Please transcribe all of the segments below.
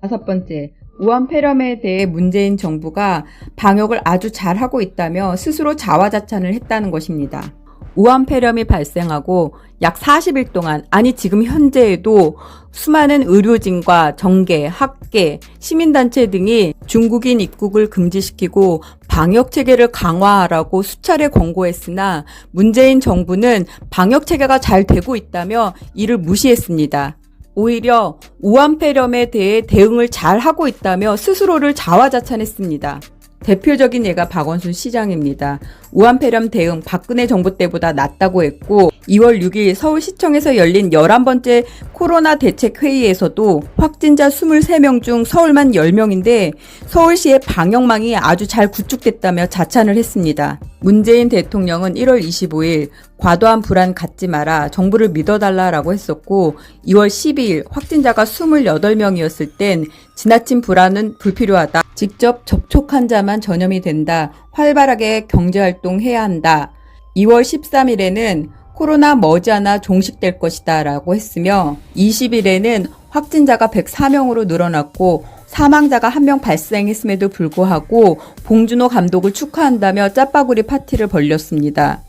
다섯 번째, 우한 폐렴에 대해 문재인 정부가 방역을 아주 잘하고 있다며 스스로 자화자찬을 했다는 것입니다. 우한 폐렴이 발생하고 약 40일 동안, 아니 지금 현재에도 수많은 의료진과 정계, 학계, 시민단체 등이 중국인 입국을 금지시키고 방역 체계를 강화하라고 수차례 권고했으나 문재인 정부는 방역 체계가 잘 되고 있다며 이를 무시했습니다. 오히려 우한폐렴에 대해 대응을 잘 하고 있다며 스스로를 자화자찬했습니다. 대표적인 예가 박원순 시장입니다. 우한폐렴 대응 박근혜 정부 때보다 낫다고 했고 2월 6일 서울시청에서 열린 11번째 코로나 대책 회의에서도 확진자 23명 중 서울만 10명인데 서울시의 방역망이 아주 잘 구축됐다며 자찬을 했습니다. 문재인 대통령은 1월 25일 과도한 불안 갖지 마라 정부를 믿어달라라고 했었고 2월 12일 확진자가 28명이었을 땐 지나친 불안은 불필요하다. 직접 접촉한 자만 전염이 된다. 활발하게 경제활동 해야 한다. 2월 13일에는 코로나 머지않아 종식될 것이다 라고 했으며 20일에는 확진자가 104명으로 늘어났고 사망자가 한 명 발생했음에도 불구하고 봉준호 감독을 축하한다며 짜파구리 파티를 벌렸습니다.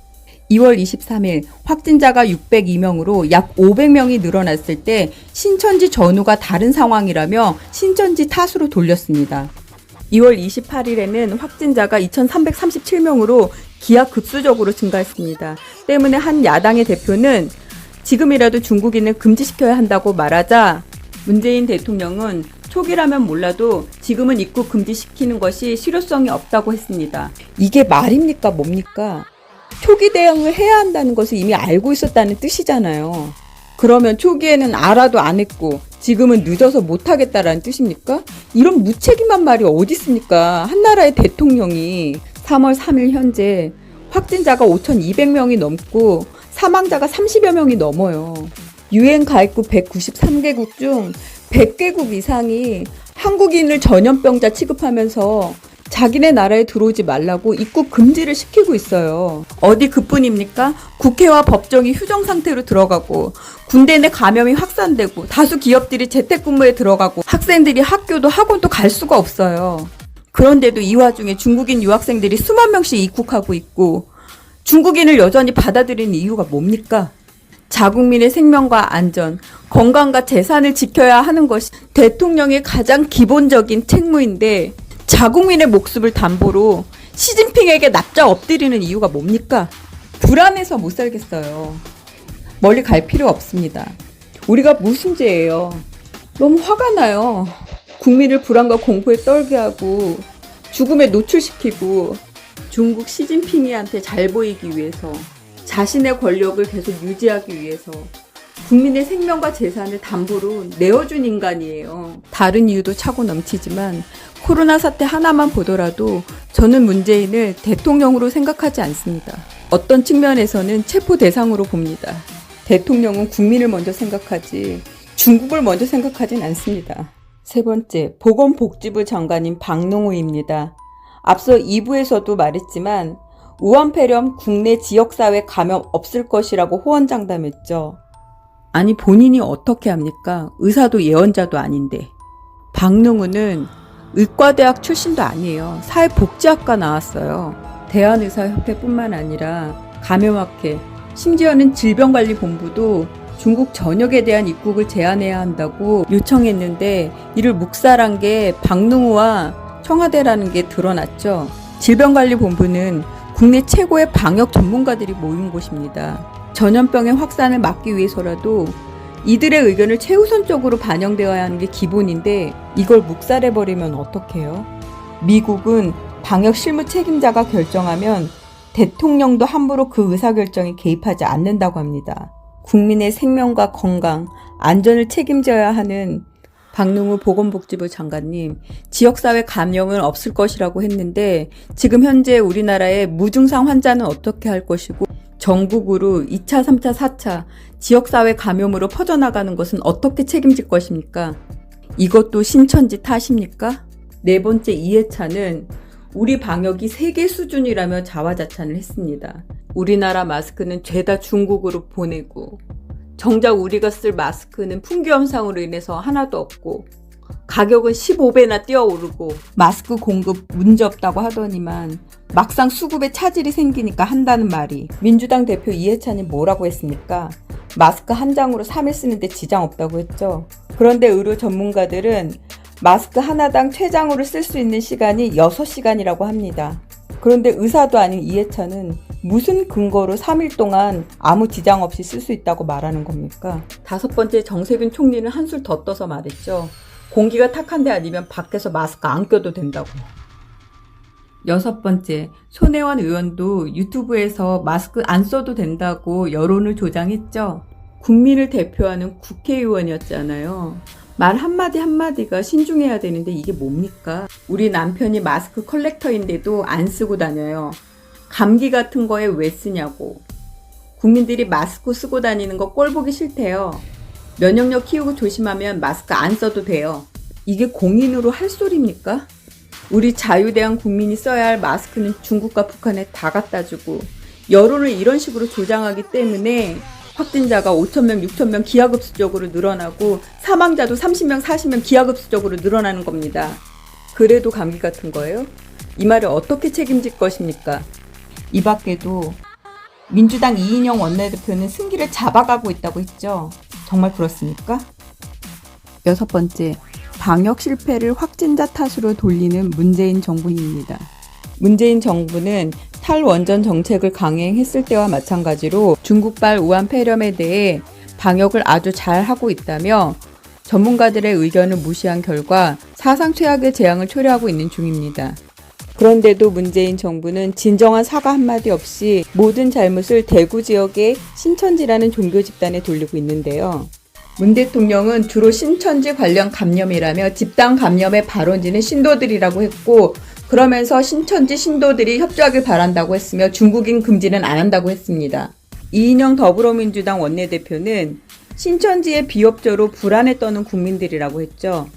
2월 23일 확진자가 602명으로 약 500명이 늘어났을 때 신천지 전후가 다른 상황이라며 신천지 탓으로 돌렸습니다. 2월 28일에는 확진자가 2,337명으로 기하 급수적으로 증가했습니다. 때문에 한 야당의 대표는 지금이라도 중국인을 금지시켜야 한다고 말하자 문재인 대통령은 초기라면 몰라도 지금은 입국 금지시키는 것이 실효성이 없다고 했습니다. 이게 말입니까 뭡니까? 초기 대응을 해야 한다는 것을 이미 알고 있었다는 뜻이잖아요. 그러면 초기에는 알아도 안 했고 지금은 늦어서 못하겠다라는 뜻입니까? 이런 무책임한 말이 어디 있습니까? 한 나라의 대통령이 3월 3일 현재 확진자가 5,200명이 넘고 사망자가 30여 명이 넘어요. 유엔 가입국 193개국 중 100개국 이상이 한국인을 전염병자 취급하면서 자기네 나라에 들어오지 말라고 입국 금지를 시키고 있어요. 어디 그뿐입니까? 국회와 법정이 휴정 상태로 들어가고 군대 내 감염이 확산되고 다수 기업들이 재택근무에 들어가고 학생들이 학교도 학원도 갈 수가 없어요. 그런데도 이 와중에 중국인 유학생들이 수만 명씩 입국하고 있고 중국인을 여전히 받아들이는 이유가 뭡니까? 자국민의 생명과 안전, 건강과 재산을 지켜야 하는 것이 대통령의 가장 기본적인 책무인데 자국민의 목숨을 담보로 시진핑에게 납작 엎드리는 이유가 뭡니까? 불안해서 못 살겠어요. 멀리 갈 필요 없습니다. 우리가 무슨 죄예요? 너무 화가 나요. 국민을 불안과 공포에 떨게 하고 죽음에 노출시키고 중국 시진핑이한테 잘 보이기 위해서 자신의 권력을 계속 유지하기 위해서 국민의 생명과 재산을 담보로 내어준 인간이에요. 다른 이유도 차고 넘치지만 코로나 사태 하나만 보더라도 저는 문재인을 대통령으로 생각하지 않습니다. 어떤 측면에서는 체포 대상으로 봅니다. 대통령은 국민을 먼저 생각하지 중국을 먼저 생각하진 않습니다. 세 번째, 보건복지부 장관인 박농우입니다. 앞서 2부에서도 말했지만 우한폐렴 국내 지역사회 감염 없을 것이라고 호언장담했죠. 아니 본인이 어떻게 합니까? 의사도 예언자도 아닌데. 박능우는 의과대학 출신도 아니에요. 사회복지학과 나왔어요. 대한의사협회뿐만 아니라 감염학회, 심지어는 질병관리본부도 중국 전역에 대한 입국을 제한해야 한다고 요청했는데 이를 묵살한 게 박능우와 청와대라는 게 드러났죠. 질병관리본부는 국내 최고의 방역 전문가들이 모인 곳입니다. 전염병의 확산을 막기 위해서라도 이들의 의견을 최우선적으로 반영되어야 하는 게 기본인데 이걸 묵살해버리면 어떡해요? 미국은 방역 실무 책임자가 결정하면 대통령도 함부로 그 의사결정에 개입하지 않는다고 합니다. 국민의 생명과 건강, 안전을 책임져야 하는 박능우 보건복지부 장관님, 지역사회 감염은 없을 것이라고 했는데 지금 현재 우리나라의 무증상 환자는 어떻게 할 것이고 전국으로 2차, 3차, 4차 지역사회 감염으로 퍼져나가는 것은 어떻게 책임질 것입니까? 이것도 신천지 탓입니까? 네 번째 이해차는 우리 방역이 세계 수준이라며 자화자찬을 했습니다. 우리나라 마스크는 죄다 중국으로 보내고 정작 우리가 쓸 마스크는 풍기 현상으로 인해서 하나도 없고 가격은 15배나 뛰어오르고 마스크 공급 문제 없다고 하더니만 막상 수급에 차질이 생기니까 한다는 말이 민주당 대표 이해찬이 뭐라고 했습니까? 마스크 한 장으로 3일 쓰는데 지장 없다고 했죠. 그런데 의료 전문가들은 마스크 하나당 최장으로 쓸 수 있는 시간이 6시간이라고 합니다. 그런데 의사도 아닌 이해찬은 무슨 근거로 3일 동안 아무 지장 없이 쓸 수 있다고 말하는 겁니까? 다섯 번째 정세균 총리는 한술 더 떠서 말했죠. 공기가 탁한 데 아니면 밖에서 마스크 안 껴도 된다고. 여섯 번째, 손혜원 의원도 유튜브에서 마스크 안 써도 된다고 여론을 조장했죠. 국민을 대표하는 국회의원이었잖아요. 말 한마디 한마디가 신중해야 되는데 이게 뭡니까? 우리 남편이 마스크 컬렉터인데도 안 쓰고 다녀요. 감기 같은 거에 왜 쓰냐고. 국민들이 마스크 쓰고 다니는 거 꼴 보기 싫대요. 면역력 키우고 조심하면 마스크 안 써도 돼요. 이게 공인으로 할 소리입니까? 우리 자유대한 국민이 써야 할 마스크는 중국과 북한에 다 갖다 주고 여론을 이런 식으로 조장하기 때문에 확진자가 5천명, 6천명 기하급수적으로 늘어나고 사망자도 30명, 40명 기하급수적으로 늘어나는 겁니다. 그래도 감기 같은 거예요? 이 말을 어떻게 책임질 것입니까? 이 밖에도 민주당 이인영 원내대표는 승기를 잡아가고 있다고 했죠. 정말 그렇습니까? 여섯 번째, 방역 실패를 확진자 탓으로 돌리는 문재인 정부입니다. 문재인 정부는 탈원전 정책을 강행했을 때와 마찬가지로 중국발 우한 폐렴에 대해 방역을 아주 잘 하고 있다며 전문가들의 의견을 무시한 결과 사상 최악의 재앙을 초래하고 있는 중입니다. 그런데도 문재인 정부는 진정한 사과 한마디 없이 모든 잘못을 대구 지역의 신천지라는 종교 집단에 돌리고 있는데요. 문 대통령은 주로 신천지 관련 감염이라며 집단 감염의 발원지는 신도들이라고 했고 그러면서 신천지 신도들이 협조하길 바란다고 했으며 중국인 금지는 안 한다고 했습니다. 이인영 더불어민주당 원내대표는 신천지의 비협조로 불안에 떠는 국민들이라고 했죠.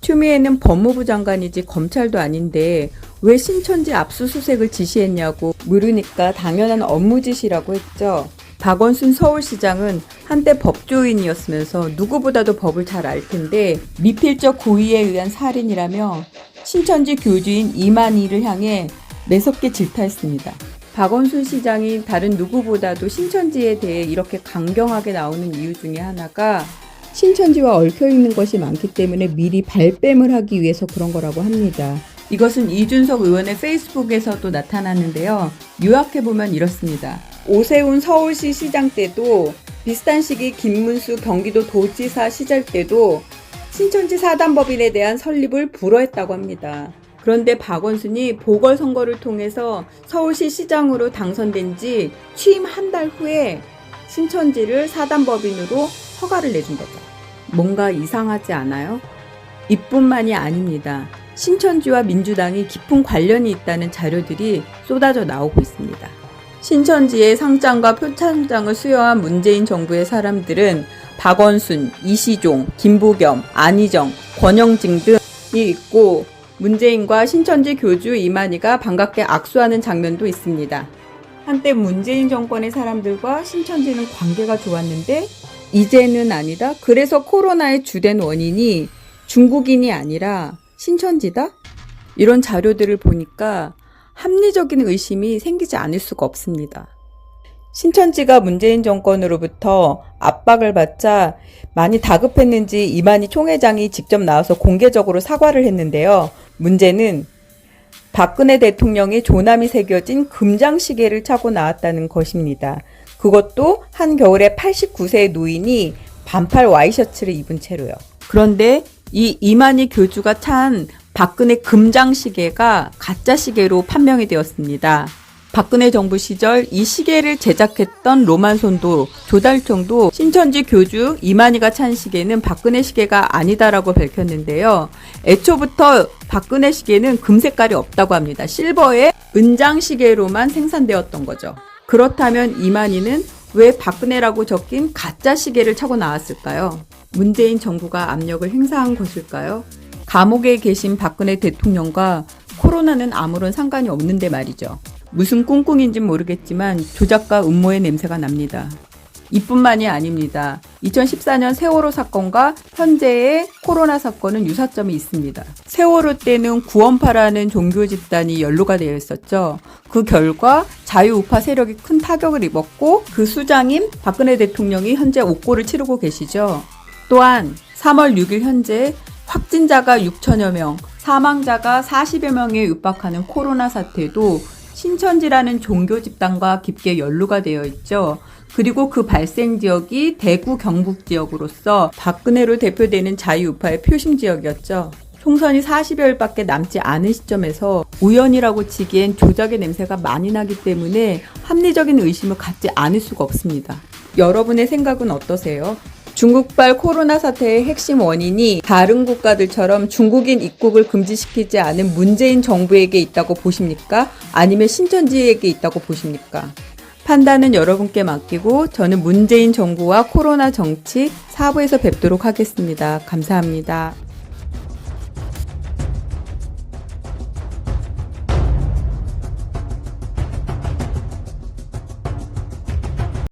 추미애는 법무부 장관이지 검찰도 아닌데 왜 신천지 압수수색을 지시했냐고 물으니까 당연한 업무 지시라고 했죠. 박원순 서울시장은 한때 법조인이었으면서 누구보다도 법을 잘 알 텐데 미필적 고의에 의한 살인이라며 신천지 교주인 이만희를 향해 매섭게 질타했습니다. 박원순 시장이 다른 누구보다도 신천지에 대해 이렇게 강경하게 나오는 이유 중에 하나가 신천지와 얽혀 있는 것이 많기 때문에 미리 발뺌을 하기 위해서 그런 거라고 합니다. 이것은 이준석 의원의 페이스북에서도 나타났는데요. 요약해보면 이렇습니다. 오세훈 서울시 시장 때도 비슷한 시기 김문수 경기도 도지사 시절 때도 신천지 사단법인에 대한 설립을 불허했다고 합니다. 그런데 박원순이 보궐선거를 통해서 서울시 시장으로 당선된 지 취임 한 달 후에 신천지를 사단법인으로 허가를 내준 거죠. 뭔가 이상하지 않아요? 이뿐만이 아닙니다. 신천지와 민주당이 깊은 관련이 있다는 자료들이 쏟아져 나오고 있습니다. 신천지의 상장과 표창장을 수여한 문재인 정부의 사람들은 박원순, 이시종, 김부겸, 안희정, 권영징 등이 있고 문재인과 신천지 교주 이만희가 반갑게 악수하는 장면도 있습니다. 한때 문재인 정권의 사람들과 신천지는 관계가 좋았는데 이제는 아니다. 그래서 코로나의 주된 원인이 중국인이 아니라 신천지다? 이런 자료들을 보니까 합리적인 의심이 생기지 않을 수가 없습니다. 신천지가 문재인 정권으로부터 압박을 받자 많이 다급했는지 이만희 총회장이 직접 나와서 공개적으로 사과를 했는데요. 문제는 박근혜 대통령의 조남이 새겨진 금장시계를 차고 나왔다는 것입니다. 그것도 한겨울에 89세의 노인이 반팔 와이셔츠를 입은 채로요. 그런데 이 이만희 교주가 찬 박근혜 금장 시계가 가짜 시계로 판명이 되었습니다. 박근혜 정부 시절 이 시계를 제작했던 로만손도 조달청도 신천지 교주 이만희가 찬 시계는 박근혜 시계가 아니다라고 밝혔는데요. 애초부터 박근혜 시계는 금 색깔이 없다고 합니다. 실버의 은장 시계로만 생산되었던 거죠. 그렇다면 이만희는 왜 박근혜라고 적힌 가짜 시계를 차고 나왔을까요? 문재인 정부가 압력을 행사한 것일까요? 감옥에 계신 박근혜 대통령과 코로나는 아무런 상관이 없는데 말이죠. 무슨 꿍꿍인진 모르겠지만 조작과 음모의 냄새가 납니다. 이뿐만이 아닙니다. 2014년 세월호 사건과 현재의 코로나 사건은 유사점이 있습니다. 세월호 때는 구원파라는 종교 집단이 연루가 되어 있었죠. 그 결과 자유우파 세력이 큰 타격을 입었고 그 수장인 박근혜 대통령이 현재 옥고를 치르고 계시죠. 또한 3월 6일 현재 확진자가 6천여 명, 사망자가 40여 명에 육박하는 코로나 사태도 신천지라는 종교 집단과 깊게 연루가 되어 있죠. 그리고 그 발생 지역이 대구 경북 지역으로서 박근혜로 대표되는 자유우파의 표심 지역이었죠. 총선이 40여일밖에 남지 않은 시점에서 우연이라고 치기엔 조작의 냄새가 많이 나기 때문에 합리적인 의심을 갖지 않을 수가 없습니다. 여러분의 생각은 어떠세요? 중국발 코로나 사태의 핵심 원인이 다른 국가들처럼 중국인 입국을 금지시키지 않은 문재인 정부에게 있다고 보십니까? 아니면 신천지에게 있다고 보십니까? 판단은 여러분께 맡기고 저는 문재인 정부와 코로나 정치 4부에서 뵙도록 하겠습니다. 감사합니다.